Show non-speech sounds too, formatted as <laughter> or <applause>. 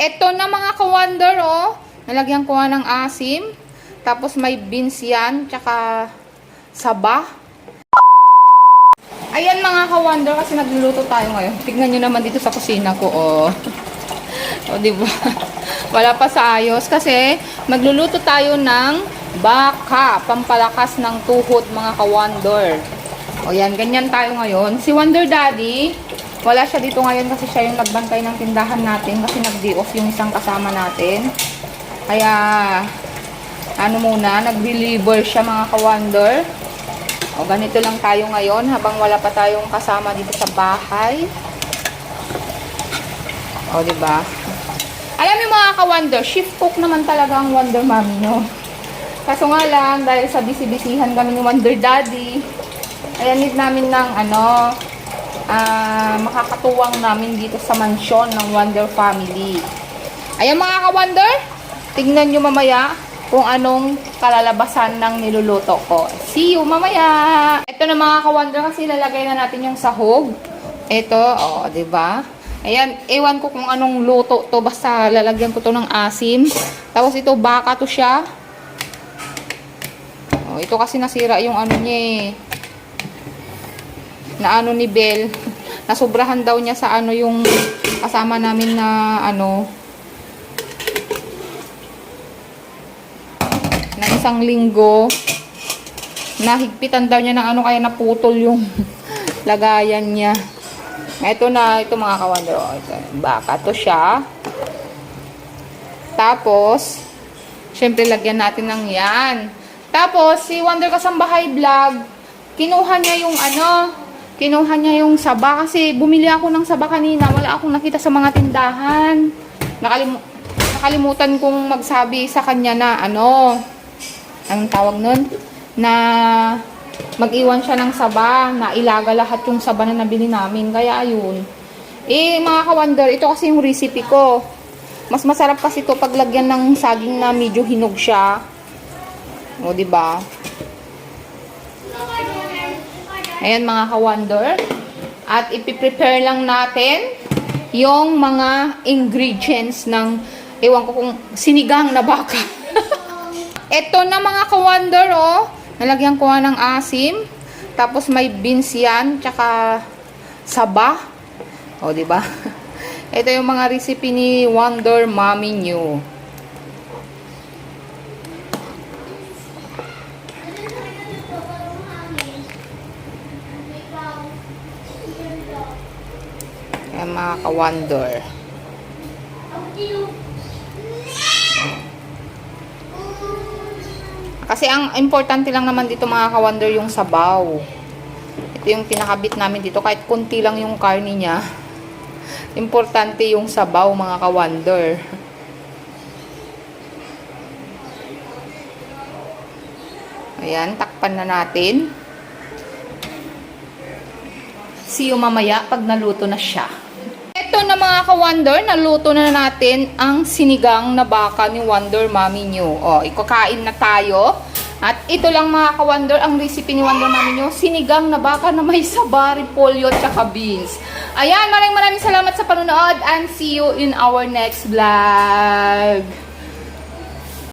Ito na mga ka-wonder, oh. Nalagyan ko ng asim. Tapos may beans yan, tsaka saba. Ayan mga ka-wonder, kasi nagluluto tayo ngayon. Tignan nyo naman dito sa kusina ko, oh. <laughs> O, di ba? <laughs> Wala pa sa ayos. Kasi, magluluto tayo ng baka, pampalakas ng tuhod, mga ka-wonder. O, yan. Ganyan tayo ngayon. Si Wonder Daddy, wala siya dito ngayon kasi siya yung nagbantay ng tindahan natin kasi nag-day off yung isang kasama natin. Kaya, ano muna, nag-deliver siya mga ka-wonder. O, ganito lang tayo ngayon habang wala pa tayong kasama dito sa bahay. O, ba? Alam niyo mga ka-wonder, shift cook naman talaga ang Wonder Mommy, no? Kaso nga lang, dahil sa busy-busyhan kami ni Wonder Daddy, ayan, need namin ng, ano, ah, makakatuwang namin dito sa mansyon ng Wonder Family. Ayan mga ka-wonder, tignan nyo mamaya kung anong kalalabasan ng niluluto ko. See you mamaya! Ito na mga ka-wonder kasi lalagay na natin yung sahog. Ito, oh, 'di ba? Ayan, ewan ko kung anong luto to. Basta lalagyan ko to ng asim. Tapos ito, baka to siya. Oh, ito kasi nasira yung ano niya eh. Na ano ni Bell. Nasobrahan daw niya sa ano yung kasama namin na ano. Na isang linggo. Nahigpitan daw niya ng ano kaya naputol yung <laughs> lagayan niya. Ito na, ito mga kawander. Oh, ito. Baka to siya. Tapos, syempre lagyan natin ng yan. Tapos, si Wonder Kasambahay Vlog, kinuha niya yung ano, kinuha niya yung saba kasi bumili ako ng saba kanina. Wala akong nakita sa mga tindahan. Nakalim nakalimutan kong magsabi sa kanya na ano, anong tawag nun? Na mag-iwan siya ng saba, na ilaga lahat yung saba na nabili namin. Kaya ayun. Eh, mga ka-wonder, ito kasi yung recipe ko. Mas masarap kasi ito pag lagyan ng saging na medyo hinog siya. O, ba? Ayan mga ka-wonder. At ipiprepare lang natin yung mga ingredients ng, ewan ko kung sinigang na baka. <laughs> Ito na mga ka-wonder, oh. Nalagyan ko ng asim. Tapos may beans yan, tsaka saba. O, di ba? <laughs> Ito yung mga recipe ni Wonder Mommy New. Ayan mga ka-wonder. Kasi ang importante lang naman dito mga ka-wonder yung sabaw. Ito yung pinakabit namin dito. Kahit kunti lang yung karni niya. <laughs> Importante yung sabaw mga ka-wonder. Ayan, takpan na natin. See you mamaya pag naluto na siya. Ito na mga ka-wonder, naluto na natin ang sinigang na baka ni Wonder Mommy New. O, ikakain na tayo. At ito lang mga ka-wonder, ang recipe ni Wonder Mommy New, sinigang na baka na may sabari, polyo, tsaka beans. Ayan, maraming maraming salamat sa panonood and see you in our next vlog.